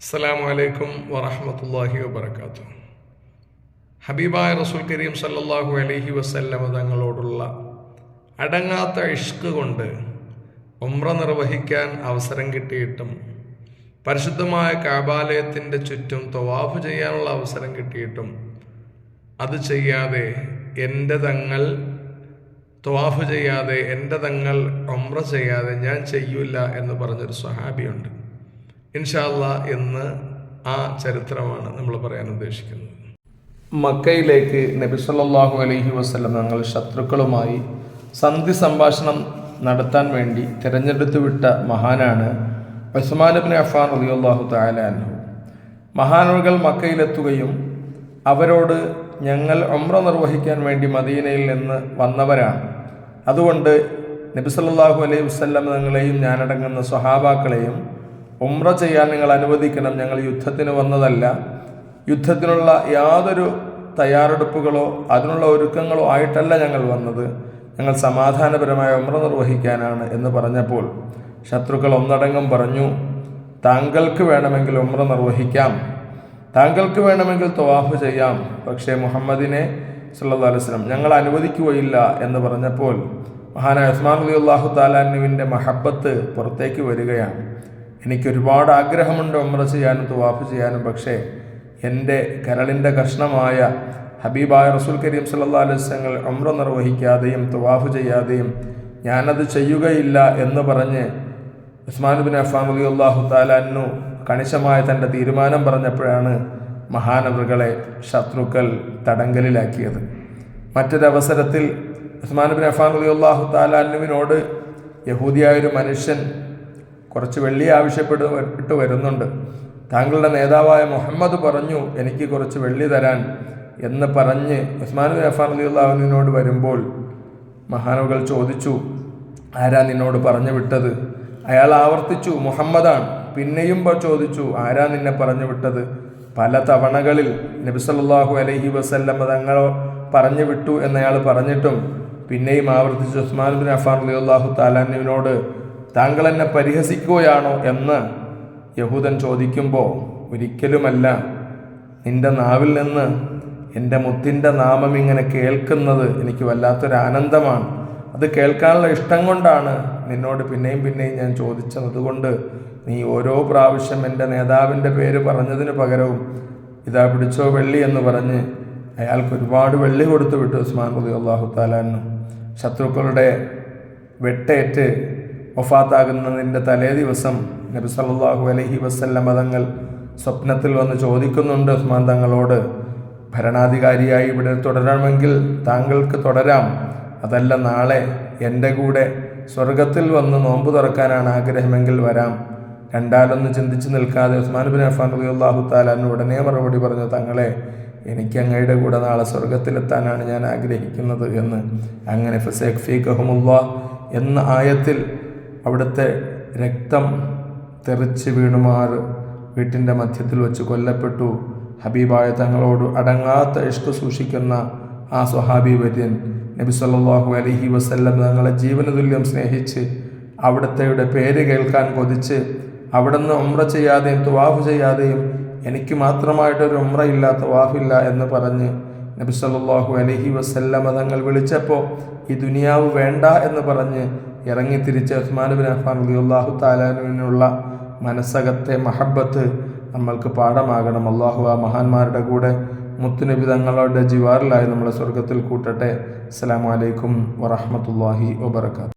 അസ്സലാമു അലൈക്കും വറഹമത്തല്ലാഹി വബർക്കാത്തു ഹബീബായ റസൂൽ കരീം സല്ലാഹു അലഹി വസല്ലമ തങ്ങളോടുള്ള അടങ്ങാത്ത ഇഷ്ക് കൊണ്ട് ഉമ്ര നിർവഹിക്കാൻ അവസരം കിട്ടിയിട്ടും പരിശുദ്ധമായ കാബാലയത്തിന്റെ ചുറ്റും തവാഫ് ചെയ്യാനുള്ള അവസരം കിട്ടിയിട്ടും അത് ചെയ്യാതെ എന്റെ തങ്ങൾ തവാഫ് ചെയ്യാതെ എന്റെ തങ്ങൾ ഒമ്ര ചെയ്യാതെ ഞാൻ ചെയ്യൂല എന്ന് പറഞ്ഞൊരു സ്വഹാബിയുണ്ട്. ഇൻഷാല്ല എന്ന് ആ ചരിത്രമാണ് നമ്മൾ പറയാൻ ഉദ്ദേശിക്കുന്നത്. മക്കയിലേക്ക് നബി സല്ലല്ലാഹു അലൈഹി വസല്ലം തങ്ങൾ ശത്രുക്കളുമായി സന്ധി സംഭാഷണം നടത്താൻ വേണ്ടി തിരഞ്ഞെടുത്തു വിട്ട മഹാനാണ് ഉസ്മാൻ ബിൻ അഫാൻ റളിയല്ലാഹു തആല അൻഹു. മഹാനുകൾ മക്കയിലെത്തുകയും അവരോട് ഞങ്ങൾ ഒമ്ര നിർവഹിക്കാൻ വേണ്ടി മദീനയിൽ നിന്ന് വന്നവരാണ്. അതുകൊണ്ട് നബി സല്ലല്ലാഹു അലൈഹി വസല്ലം തങ്ങളെയും ഞാനടങ്ങുന്ന സ്വഹാബാക്കളെയും ഉംറ ചെയ്യാൻ നിങ്ങൾ അനുവദിക്കണം. ഞങ്ങൾ യുദ്ധത്തിന് വന്നതല്ല. യുദ്ധത്തിനുള്ള യാതൊരു തയ്യാറെടുപ്പുകളോ അതിനുള്ള ഒരുക്കങ്ങളോ ആയിട്ടല്ല ഞങ്ങൾ വന്നത്. ഞങ്ങൾ സമാധാനപരമായ ഉമ്ര നിർവഹിക്കാനാണ് എന്ന് പറഞ്ഞപ്പോൾ ശത്രുക്കൾ ഒന്നടങ്കം പറഞ്ഞു താങ്കൾക്ക് വേണമെങ്കിൽ ഉമ്ര നിർവഹിക്കാം. താങ്കൾക്ക് വേണമെങ്കിൽ തവാഫ് ചെയ്യാം. പക്ഷേ മുഹമ്മദിനെ സല്ലല്ലാഹു അലൈഹി വസല്ലം ഞങ്ങൾ അനുവദിക്കുകയില്ല എന്ന് പറഞ്ഞപ്പോൾ മഹാനായ ഉസ്മാൻ അലി അള്ളാഹു താലാനുവിന്റെ മഹബത്ത് പുറത്തേക്ക് വരികയാണ്. എനിക്ക് ഒരുപാട് ആഗ്രഹമുണ്ട് ഉമ്ര ചെയ്യാനും തുവാഫ് ചെയ്യാനും പക്ഷേ എന്റെ കരളിന്റെ കഷ്ണമായ ഹബീബായ റസൂൽ കരീം സല്ലാ അലൈസ്ങ്ങൾ ഉമ്ര നിർവഹിക്കാതെയും തുവാഫ് ചെയ്യാതെയും ഞാനത് ചെയ്യുകയില്ല എന്ന് പറഞ്ഞ് ഉസ്മാൻ ബിൻ അഫാം അലി അള്ളാഹു താലാനു കണിശമായ തന്റെ തീരുമാനം പറഞ്ഞപ്പോഴാണ് മഹാനവറുകളെ ശത്രുക്കൾ തടങ്കലിലാക്കിയത്. മറ്റൊരവസരത്തിൽ ഉസ്മാൻ ബിൻ അഫാൻ അലി അള്ളാഹു താലാനുവിനോട് യഹൂദിയായൊരു മനുഷ്യൻ കുറച്ച് വെള്ളി ആവശ്യപ്പെട്ട് വരുന്നുണ്ട്. താങ്കളുടെ നേതാവായ മുഹമ്മദ് പറഞ്ഞു എനിക്ക് കുറച്ച് വെള്ളി തരാൻ എന്ന് പറഞ്ഞ് ഉസ്മാൻ ബിൻ അഫാൻ അലിയുള്ളാഹുവിനോട് വരുമ്പോൾ മഹാനുകൾ ചോദിച്ചു ആരാ നിന്നോട് പറഞ്ഞു വിട്ടത്? അയാൾ ആവർത്തിച്ചു മുഹമ്മദാണ്. പിന്നെയും ചോദിച്ചു ആരാ നിന്നെ പറഞ്ഞു വിട്ടത്? പല തവണകളിൽ നബി അലഹി വസല്ലം തങ്ങൾ പറഞ്ഞു വിട്ടു എന്നയാൾ പറഞ്ഞിട്ടും പിന്നെയും ആവർത്തിച്ചു ഉസ്മാൻ ബിൻ അഫാൻ അലിയുള്ളാഹു താലാനുവിനോട് താങ്കൾ എന്നെ പരിഹസിക്കുകയാണോ എന്ന് യഹൂദൻ ചോദിക്കുമ്പോൾ ഒരിക്കലുമല്ല. നിന്റെ നാവിൽ നിന്ന് എന്റെ മുത്തിന്റെ നാമം ഇങ്ങനെ കേൾക്കുന്നത് എനിക്ക് വല്ലാത്തൊരു ആനന്ദമാണ്. അത് കേൾക്കാനുള്ള ഇഷ്ടം കൊണ്ടാണ് നിന്നോട് പിന്നെയും പിന്നെയും ഞാൻ ചോദിച്ചത്. അതുകൊണ്ട് നീ ഓരോ പ്രാവശ്യം എന്റെ നേതാവിന്റെ പേര് പറഞ്ഞതിന് പകരവും ഇതാ പിടിച്ചോ വെള്ളി എന്ന് പറഞ്ഞ് അയാൾക്ക് ഒരുപാട് വെള്ളി കൊടുത്തു വിട്ടു ഉസ്മാൻ റബി അള്ളാഹു താലാനും ശത്രുക്കളുടെ വെട്ടേറ്റ് വഫാത്താകുന്നതിന്റെ തലേ ദിവസം നബി സല്ലാഹു അലഹി വസല്ലം തങ്ങൾ സ്വപ്നത്തിൽ വന്ന് ചോദിക്കുന്നുണ്ട് ഉസ്മാൻ തങ്ങളോട് ഭരണാധികാരിയായി ഇവിടെ തുടരണമെങ്കിൽ താങ്കൾക്ക് തുടരാം. അതല്ല നാളെ എന്റെ കൂടെ സ്വർഗത്തിൽ വന്ന് നോമ്പ് തുറക്കാനാണ് ആഗ്രഹമെങ്കിൽ വരാം. രണ്ടാലൊന്ന് ചിന്തിച്ച് നിൽക്കാതെ ഉസ്മാൻ ബിൻ അഫാൻ അള്ളാഹു താലാൻ ഉടനെ മറുപടി പറഞ്ഞു തങ്ങളെ എനിക്ക് അങ്ങയുടെ കൂടെ നാളെ സ്വർഗത്തിലെത്താനാണ് ഞാൻ ആഗ്രഹിക്കുന്നത് എന്ന്. അങ്ങനെ ഫസേഖ്ഫീഖഹുമുള്ള എന്ന ആയത്തിൽ അവിടുത്തെ രക്തം തെറിച്ച് വീണുമാർ വീട്ടിന്റെ മധ്യത്തിൽ വെച്ച് കൊല്ലപ്പെട്ടു. ഹബീബായ തങ്ങളോട് അടങ്ങാത്ത ഇഷ്ട സൂക്ഷിക്കുന്ന ആ സ്വഹാബി വര്യൻ നബി സല്ലാഹു അലഹി വസ്ല്ലം തങ്ങളെ ജീവനതുല്യം സ്നേഹിച്ച് അവിടുത്തെയുടെ പേര് കേൾക്കാൻ കൊതിച്ച് അവിടുന്ന് ഉമ്ര ചെയ്യാതെയും തുവാഫ് ചെയ്യാതെയും എനിക്ക് മാത്രമായിട്ടൊരു ഉമ്ര ഇല്ല തുവാഫില്ല എന്ന് പറഞ്ഞ് നബി സല്ലല്ലാഹു അലൈഹി വസല്ലം തങ്ങൾ വിളിച്ചപ്പോൾ ഈ ദുനിയാവ് വേണ്ട എന്ന് പറഞ്ഞ് ഇറങ്ങി തിരിച്ച് ബിൻ അഫാൻ റളിയല്ലാഹു താലാനുവിനുള്ള മനസ്സകത്തെ മഹബത്ത് നമ്മൾക്ക് പാഠമാകണം. അള്ളാഹു ആ മഹാന്മാരുടെ കൂടെ മുത്തുനബി തങ്ങളുടെ ജിവാറിലായി നമ്മളെ സ്വർഗത്തിൽ കൂട്ടട്ടെ. അസ്സലാമു അലൈക്കും വറഹ്മത്തുള്ളാഹി വബർക്കാത്തു